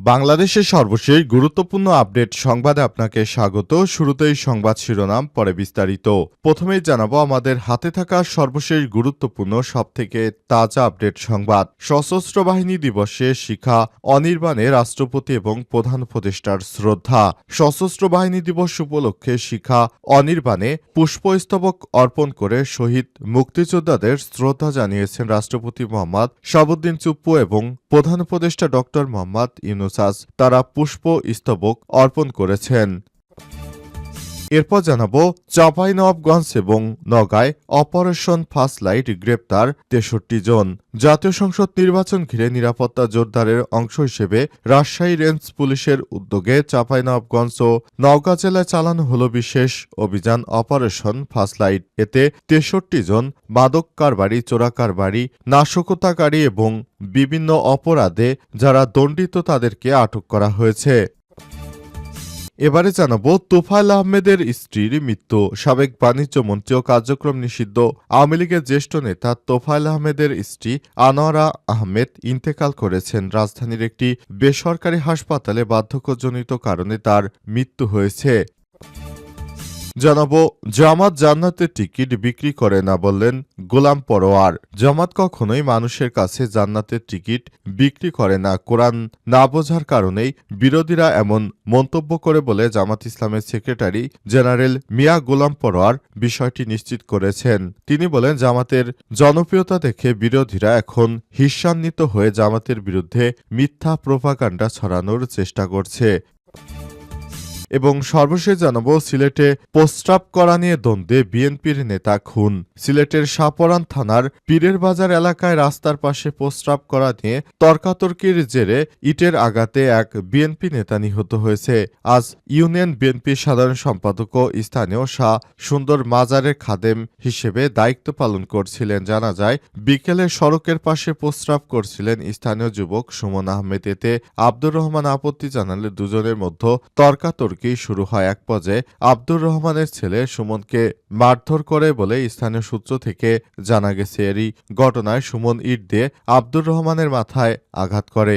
বাংলাদেশের সর্বশেষ গুরুত্বপূর্ণ আপডেট সংবাদে আপনাকে স্বাগত। শুরুতেই সংবাদ শিরোনাম, পরে বিস্তারিত। প্রথমেই জানাব আমাদের হাতে থাকা সর্বশেষ গুরুত্বপূর্ণ, সবথেকে তাজা আপডেট সংবাদ। সশস্ত্র বাহিনী দিবসে শিখা অনির্বাণে রাষ্ট্রপতি এবং প্রধান উপদেষ্টার শ্রদ্ধা। সশস্ত্র বাহিনী দিবস উপলক্ষে শিখা অনির্বাণে পুষ্পস্তবক অর্পণ করে শহীদ মুক্তিযোদ্ধাদের শ্রদ্ধা জানিয়েছেন রাষ্ট্রপতি মোহাম্মদ শাহাবুদ্দিন চুপ্পু এবং প্রধান উপদেষ্টা ডক্টর মোহাম্মদ ইউনুসাস তারা পুষ্প স্তবক অর্পণ করেছেন। এরপর জানাব চাঁপাইনবাবগঞ্জ এবং নগাঁয় অপারেশন ফার্স্ট লাইট গ্রেপ্তার তেষট্টি জন। জাতীয় সংসদ নির্বাচন ঘিরে নিরাপত্তা জোরদারের অংশ হিসেবে রাজশাহী রেঞ্জ পুলিশের উদ্যোগে চাঁপাইনবাবগঞ্জ ও নওগাঁ জেলায় চালানো হল বিশেষ অভিযান অপারেশন ফার্স্ট লাইট এতে তেষট্টি জন মাদক কারবারি, চোরা কারবারি নাশকতাকারী এবং বিভিন্ন অপরাধে যারা দণ্ডিত তাদেরকে আটক করা হয়েছে। এবারে জানাব, তোফায়েল আহমেদের স্ত্রীর মৃত্যু। সাবেক বাণিজ্য মন্ত্রী ও কার্যক্রম নিষিদ্ধ। আওয়ামী লীগের জ্যেষ্ঠ নেতা তোফায়েল আহমেদের স্ত্রী আনোয়ারা আহমেদ ইন্তেকাল করেছেন। রাজধানীর একটি বেসরকারি হাসপাতালে বার্ধক্যজনিত কারণে তার মৃত্যু হয়েছে। জানাব, জামাত জান্নাতের টিকিট বিক্রি করে না বললেন গোলাম পরোয়ার। জামাত কখনোই মানুষের কাছে জান্নাতের টিকিট বিক্রি করে না। কোরআন না বোঝার কারণেই বিরোধীরা এমন মন্তব্য করে বলে জামাত ইসলামের সেক্রেটারি জেনারেল মিয়া গোলাম পরোয়ার বিষয়টি নিশ্চিত করেছেন। তিনি বলেন, জামাতের জনপ্রিয়তা দেখে বিরোধীরা এখন হিস্সান্বিত হয়ে জামাতের বিরুদ্ধে মিথ্যা প্রোপাগান্ডা ছড়ানোর চেষ্টা করছে। এবং সর্বশেষ জানাব সিলেটে প্রস্রাব করা নিয়ে দ্বন্দ্বে বিএনপির নেতা খুন। সিলেটের সাপরান থানার পীরের বাজার এলাকায় রাস্তার পাশে প্রস্রাব করা নিয়ে তর্কাতর্কির জেরে ইটের আঘাতে এক বিএনপি নেতা নিহত হয়েছে। আজ ইউনিয়ন বিএনপির সাধারণ সম্পাদক ও স্থানীয় শাহ সুন্দর মাজারের খাদেম হিসেবে দায়িত্ব পালন করছিলেন। জানা যায়, বিকেলে সড়কের পাশে প্রস্রাব করছিলেন স্থানীয় যুবক সুমন আহমেদ। এতে আব্দুর রহমান আপত্তি জানালে দুজনের মধ্যে তর্কাতর্কি শুরু হয় এক পর্যায়ে আব্দুর রহমানের ছেলে সুমনকে মারধর করে বলে স্থানীয় সূত্র থেকে জানা গেছে, এরই ঘটনায় সুমন ইট দিয়ে আব্দুর রহমানের মাথায় আঘাত করে।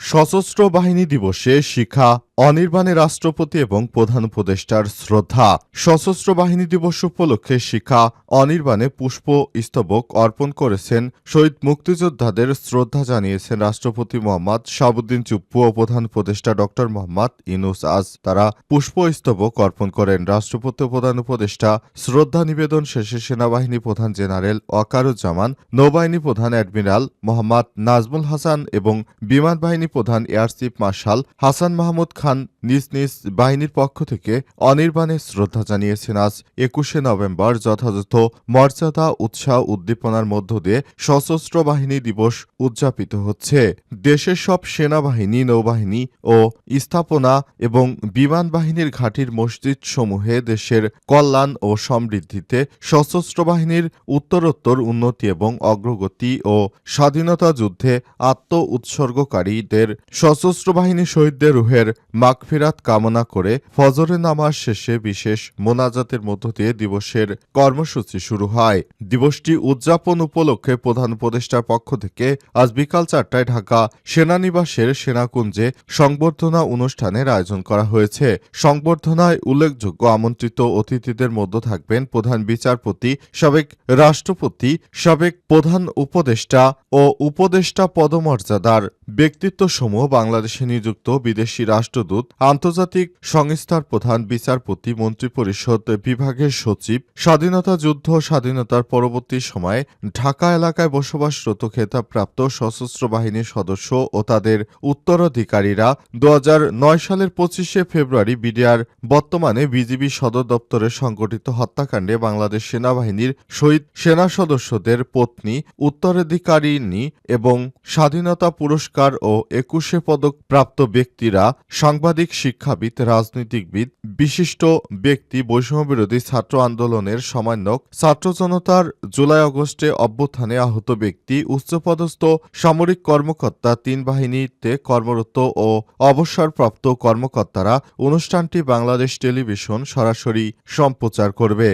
সশস্ত্র বাহিনী দিবসে শিখা, অনির্বাণে রাষ্ট্রপতি এবং প্রধান উপদেষ্টার শ্রদ্ধা। সশস্ত্র বাহিনী দিবস উপলক্ষে শিখা, অনির্বাণে পুষ্প স্তবক অর্পণ করেছেন। শহীদ মুক্তিযোদ্ধাদের শ্রদ্ধা জানিয়েছেন রাষ্ট্রপতি মোহাম্মদ শাহাবুদ্দিন চুপ্পু ও প্রধান উপদেষ্টা ড মোহাম্মদ ইনুস আজ। তারা পুষ্প স্তবক অর্পণ করেন। রাষ্ট্রপতি প্রধান উপদেষ্টা শ্রদ্ধা নিবেদন শেষে সেনাবাহিনী প্রধান জেনারেল ওয়াকারুজ্জামান, নৌবাহিনী প্রধান অ্যাডমিরাল মোহাম্মদ নাজমুল হাসান এবং বিমান বাহিনী প্রধান air chief marshal Hasan Mahmud Khan নিজ নিজ বাহিনীর পক্ষ থেকে অনির্বাণে শ্রদ্ধা জানিয়েছেন আজ একুশে নভেম্বর যথাযথ মর্যাদা, উৎসাহ, উদ্দীপনার মধ্য দিয়ে সশস্ত্র বাহিনী দিবস উদযাপিত হচ্ছে। দেশের সব সেনাবাহিনী, নৌবাহিনী ও স্থাপনা এবং বিমান বাহিনীর ঘাঁটির মসজিদ সমূহে দেশের কল্যাণ ও সমৃদ্ধিতে সশস্ত্র বাহিনীর উত্তরোত্তর উন্নতি এবং অগ্রগতি ও স্বাধীনতা যুদ্ধে আত্ম উৎসর্গকারীদের সশস্ত্র বাহিনী শহীদদের রুহের মাগফিরাত কামনা করে ফজরে নামাজ শেষে বিশেষ মোনাজাতের মধ্য দিয়ে দিবসের কর্মসূচি শুরু হয়। দিবসটি উদযাপন উপলক্ষে প্রধান উপদেষ্টার পক্ষ থেকে আজ বিকাল চারটায় ঢাকা সেনানিবাসের সেনাকুঞ্জে সংবর্ধনা অনুষ্ঠানের আয়োজন করা হয়েছে। সংবর্ধনায় উল্লেখযোগ্য আমন্ত্রিত অতিথিদের মধ্যে থাকবেন প্রধান বিচারপতি, সাবেক রাষ্ট্রপতি, সাবেক প্রধান উপদেষ্টা ও উপদেষ্টা পদমর্যাদার ব্যক্তিত্ব সমূহ বাংলাদেশে নিযুক্ত বিদেশি রাষ্ট্রদূত, আন্তর্জাতিক সংস্থার প্রধান বিচারপতি, মন্ত্রিপরিষদ বিভাগের সচিব, স্বাধীনতা যুদ্ধ স্বাধীনতার পরবর্তী সময়ে ঢাকা এলাকায় বসবাসরত খেতাবপ্রাপ্ত সশস্ত্র বাহিনীর সদস্য ও তাদের উত্তরাধিকারীরা দু হাজার নয় সালের পঁচিশে ফেব্রুয়ারি বিডিআর বর্তমানে বিজিবি সদর দপ্তরে সংগঠিত হত্যাকাণ্ডে বাংলাদেশ সেনাবাহিনীর শহীদ সেনা সদস্যদের পত্নী, উত্তরাধিকারিণী এবং স্বাধীনতা পুরস্কার ও একুশে পদক প্রাপ্ত ব্যক্তিরা সাংবাদিক, শিক্ষাবিদ রাজনীতিবিদ বিশিষ্ট ব্যক্তি, বৈষম্যবিরোধী ছাত্র আন্দোলনের সমন্বয়ক, ছাত্র জনতার জুলাই আগস্টে অভ্যুত্থানে আহত ব্যক্তি, উচ্চপদস্থ সামরিক কর্মকর্তা, তিন বাহিনীতে কর্মরত ও অবসরপ্রাপ্ত কর্মকর্তারা অনুষ্ঠানটি বাংলাদেশ টেলিভিশন সরাসরি সম্প্রচার করবে।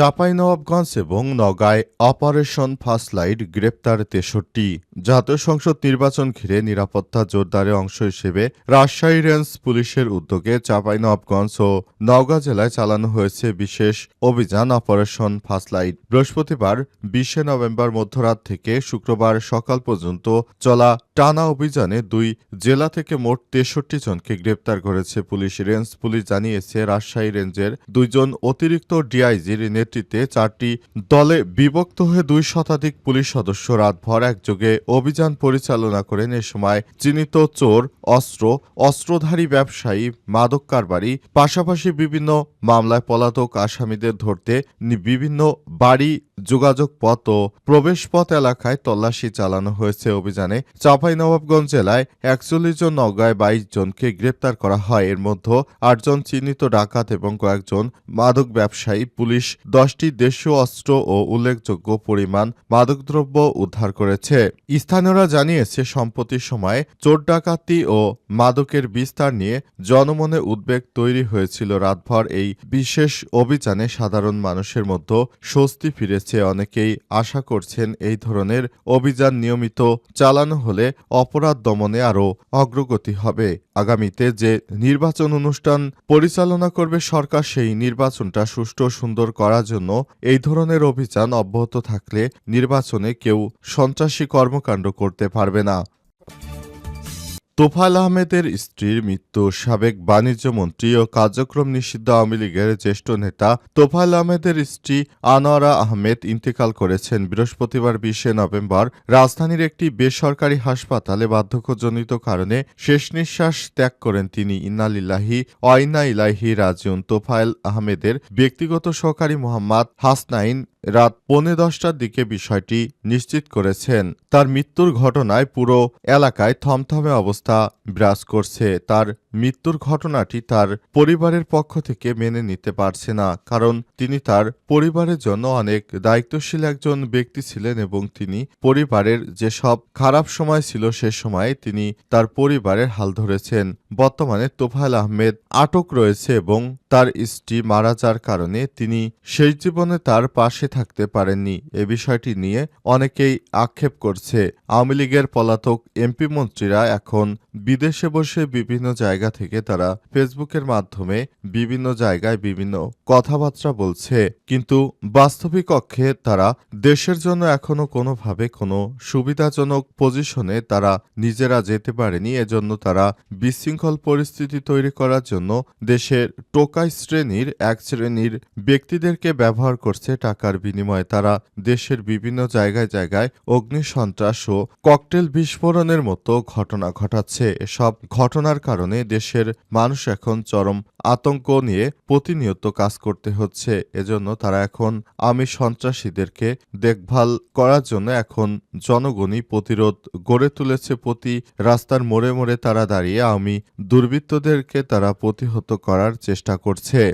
চাঁপাইনবাবগঞ্জ এবং নগাঁয় অপারেশন ফার্স্টলাইট গ্রেপ্তার তেষট্টি। জাতীয় সংসদ নির্বাচন ঘিরে নিরাপত্তা জোরদারে অংশ হিসেবে রাজশাহী রেঞ্জ পুলিশের উদ্যোগে চাঁপাইনবাবগঞ্জ ও নওগাঁ জেলায় চালানো হয়েছে বিশেষ অভিযান অপারেশন ফার্স্টলাইট বৃহস্পতিবার, বিশে নভেম্বর মধ্যরাত থেকে শুক্রবার সকাল পর্যন্ত চলা টানা অভিযানে দুই জেলা থেকে মোট তেষট্টি জনকে গ্রেপ্তার করেছে পুলিশ। রেঞ্জ পুলিশ জানিয়েছে, রাজশাহী রেঞ্জের দুইজন অতিরিক্ত ডিআইজির নেতৃত্বে চারটি দলে বিভক্ত হয়ে দুই শতাধিক পুলিশ সদস্য রাতভর একযোগে অভিযান পরিচালনা করেন। এ সময় চিহ্নিত চোর, অস্ত্র, অস্ত্রধারী ব্যবসায়ী, মাদক কারবারি, পাশাপাশি বিভিন্ন মামলায় পলাতক আসামিদের ধরতে বিভিন্ন বাড়ি যোগাযোগ পথ ও প্রবেশপথ এলাকায় তল্লাশি চালানো হয়েছে অভিযানে চাঁপাইনবাবগঞ্জ জেলায় একচল্লিশ জন নওগাঁয় বাইশ জনকে গ্রেপ্তার করা হয়। এর মধ্যে আটজন চিহ্নিত ডাকাত এবং কয়েকজন মাদক ব্যবসায়ী, পুলিশ দশটি দেশীয় অস্ত্র ও উল্লেখযোগ্য পরিমাণ মাদকদ্রব্য উদ্ধার করেছে। স্থানীয়রা জানিয়েছে, সম্প্রতির সময়ে চোর ডাকাতি ও মাদকের বিস্তার নিয়ে জনমনে উদ্বেগ তৈরি হয়েছিল। রাতভর এই বিশেষ অভিযানে সাধারণ মানুষের মধ্যে স্বস্তি ফিরেছে। অনেকেই আশা করছেন এই ধরনের অভিযান নিয়মিত চালানো হলে অপরাধ দমনে আরও অগ্রগতি হবে। আগামীতে যে নির্বাচন অনুষ্ঠান পরিচালনা করবে সরকার, সেই নির্বাচনটা সুষ্ঠু সুন্দর করার জন্য এই ধরনের অভিযান অব্যাহত থাকলে নির্বাচনে কেউ সন্ত্রাসী কর্মকাণ্ড করতে পারবে না। তোফাল আহমেদের স্ত্রীর মৃত্যু, সাবেক বাণিজ্য মন্ত্রী ও কার্যক্রম নিষিদ্ধ আওয়ামী লীগের জ্যেষ্ঠ নেতা তোফাল আহমেদের স্ত্রী আনোয়ারা আহমেদ ইন্তেকাল করেছেন বৃহস্পতিবার বিশে নভেম্বর। রাজধানীর একটি বেসরকারি হাসপাতালে বার্ধক্যজনিত কারণে শেষ নিঃশ্বাস ত্যাগ করেন তিনি। ইন্নালিল্লাহি অয়না ইলাহি রাজিউন। তোফায়েল আহমেদের ব্যক্তিগত সহকারী মোহাম্মদ হাসনাইন রাত পৌনে দশটার দিকে বিষয়টি নিশ্চিত করেছেন। তার মৃত্যুর ঘটনায় পুরো এলাকায় থমথমে অবস্থা বিরাজ করছে। তার মৃত্যুর ঘটনাটি তার পরিবারের পক্ষ থেকে মেনে নিতে পারছে না, কারণ তিনি তার পরিবারের জন্য অনেক দায়িত্বশীল একজন ব্যক্তি ছিলেন এবং তিনি পরিবারের যেসব খারাপ সময় ছিল সে সময়ে তিনি তার পরিবারের হাল ধরেছেন। বর্তমানে তোফায়েল আহমেদ আটক রয়েছে এবং তার স্ত্রী মারা যাওয়ার কারণে তিনি শেষ জীবনে তার পাশে থাকতে পারেননি। এ বিষয়টি নিয়ে অনেকেই আক্ষেপ করছে। আওয়ামী লীগের পলাতক এমপি মন্ত্রীরা এখন বিদেশে বসে বিভিন্ন জায়গা থেকে তারা ফেসবুকের মাধ্যমে বিভিন্ন জায়গায় বিভিন্ন কথাবার্তা বলছে কিন্তু বাস্তবিক অক্ষে তারা দেশের জন্য এখনও কোনোভাবে কোনো সুবিধাজনক পজিশনে তারা নিজেরা যেতে পারেনি। এজন্য তারা বিশৃঙ্খল পরিস্থিতি তৈরি করার জন্য দেশের টোকাই শ্রেণির এক শ্রেণির ব্যক্তিদেরকে ব্যবহার করছে টাকার বিনিময়ে। তারা দেশের বিভিন্ন জায়গায় জায়গায় অগ্নি সন্ত্রাস ও ককটেল বিস্ফোরণের মতো ঘটনা ঘটাচ্ছে। এসব ঘটনার কারণে দেশের মানুষ এখন চরম আতঙ্ক নিয়ে প্রতিনিয়ত কাজ করতে হচ্ছে। এজন্য তারা এখন আমি সন্ত্রাসীদেরকে দেখভাল করার জন্য এখন জনগণই প্রতিরোধ গড়ে তুলেছে প্রতি রাস্তার মোড়ে মোড়ে তারা দাঁড়িয়ে আমি দুর্বৃত্তদেরকে তারা প্রতিহত করার চেষ্টা করছে।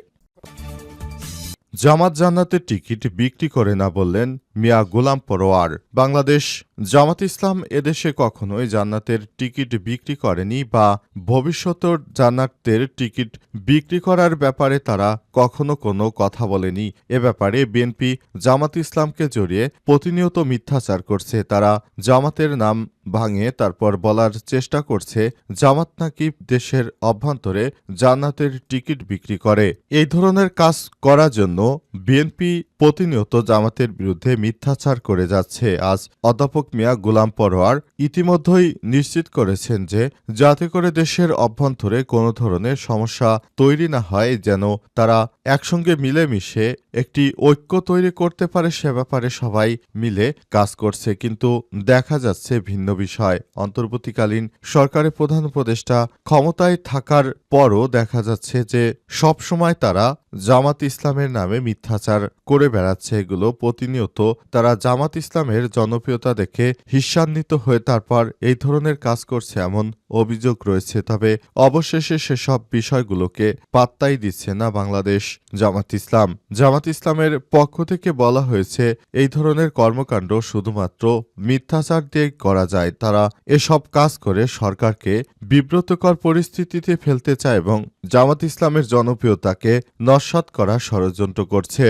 জামাত জান্নাতের টিকিট বিক্রি করে না বললেন মিয়া গোলাম পরোয়ার। বাংলাদেশ জামাত ইসলাম এদেশে কখনোই জান্নাতের টিকিট বিক্রি করেনি বা ভবিষ্যতের জান্নাতের টিকিট বিক্রি করার ব্যাপারে তারা কখনো কোনো কথা বলেনি। এ ব্যাপারে বিএনপি জামাত ইসলামকে জড়িয়ে প্রতিনিয়ত মিথ্যাচার করছে। তারা জামাতের নাম ভাঙে তারপর বলার চেষ্টা করছে, জামাত নাকি দেশের অভ্যন্তরে জান্নাতের টিকিট বিক্রি করে। এই ধরনের কাজ করার জন্য বিএনপি প্রতিনিয়ত জামাতের বিরুদ্ধে মিথ্যাচার করে যাচ্ছে। আজ অধ্যাপক মিয়া গোলাম পরোয়ার ইতিমধ্যেই নিশ্চিত করেছেন যে, যাতে করে দেশের অভ্যন্তরে কোনো ধরনের সমস্যা তৈরি না হয়, যেন তারা একসঙ্গে মিলেমিশে একটি ঐক্য তৈরি করতে পারে, সে ব্যাপারে সবাই মিলে কাজ করছে। কিন্তু দেখা যাচ্ছে ভিন্ন বিষয়। অন্তর্বর্তীকালীন সরকারের প্রধান উপদেষ্টা ক্ষমতায় থাকার পরও দেখা যাচ্ছে যে সব সময় তারা জামাত ইসলামের নামে মিথ্যাচার করে বেড়াচ্ছে এগুলো প্রতিনিয়ত। তারা জামাত ইসলামের জনপ্রিয়তা দেখে হিস্সান্বিত হয়ে তারপর এই ধরনের কাজ করছে এমন অভিযোগ রয়েছে। তবে অবশেষে সেসব বিষয়গুলোকে পাত্তাই দিচ্ছে না বাংলাদেশ জামাত ইসলাম। জামাত ইসলামের পক্ষ থেকে বলা হয়েছে, এই ধরনের কর্মকাণ্ড শুধুমাত্র মিথ্যাচার দিয়ে করা যায়। তারা এসব কাজ করে সরকারকে বিব্রতকর পরিস্থিতিতে ফেলতে চায় এবং জামাত ইসলামের জনপ্রিয়তাকে নস্বাত করার ষড়যন্ত্র করছে।